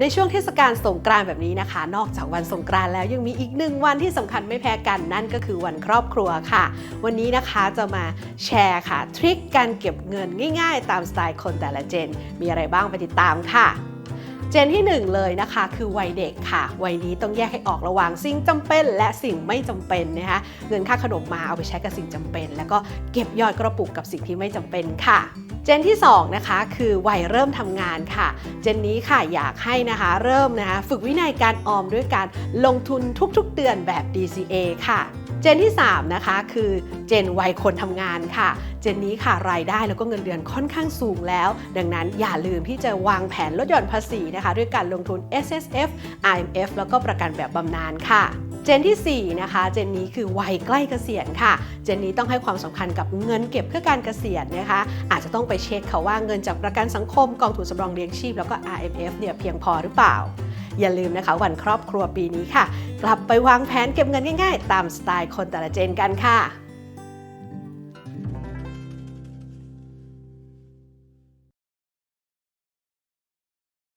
ในช่วงเทศกาลสงกรานต์แบบนี้นะคะ นอกจากวันสงกรานต์แล้วยังมีอีกหนึ่งวันที่สำคัญไม่แพ้กันนั่นก็คือวันครอบครัวค่ะ วันนี้นะคะจะมาแชร์ค่ะทริคการเก็บเงินง่าย ๆ ตามสไตล์คนแต่ละเจน มีอะไรบ้างไปติดตามค่ะเจนที่ 1 เลยนะคะคือวัยเด็กค่ะ วัยนี้ต้องแยกให้ออกระหว่างสิ่งจำเป็น และสิ่งไม่จำเป็นนะคะเงินค่าขนมมาเอาไปใช้กับสิ่งจำเป็น แล้วก็เก็บยอดกระปุกกับสิ่งที่ไม่จำเป็นค่ะเจนที่2นะคะคือวัยเริ่มทำงานค่ะ เจนนี้ค่ะอยากให้นะคะเริ่มนะคะฝึกวินัยการออมด้วยการลงทุนทุกๆเดือนแบบ DCA ค่ะเจนที่ 3 นะคะ คือเจนวัยคนทำงานค่ะ เจนนี้ค่ะรายได้แล้วก็เงินเดือนค่อนข้างสูงแล้ว ดังนั้นอย่าลืมที่จะวางแผนลดหย่อนภาษีนะคะ ด้วยการลงทุน S S F I M F แล้วก็ประกันแบบบำนาญค่ะ จนที่ 4 นะคะ เจนนี้คือวัยใกล้เกษียณค่ะ เจนนี้ต้องให้ความสำคัญกับเงินเก็บเพื่อการเกษียณนะคะ อาจจะต้องไปเช็คค่ะว่าเงินจากประกันสังคมกองทุนสำรองเลี้ยงชีพ แล้วก็ R M F เนี่ยเพียงพอหรือเปล่า อย่าลืมนะคะ วันครอบครัวปีนี้ค่ะ กลับไปวางแผนเก็บเงินง่าย ๆ ตามสไตล์คนแต่ละเจนกันค่ะ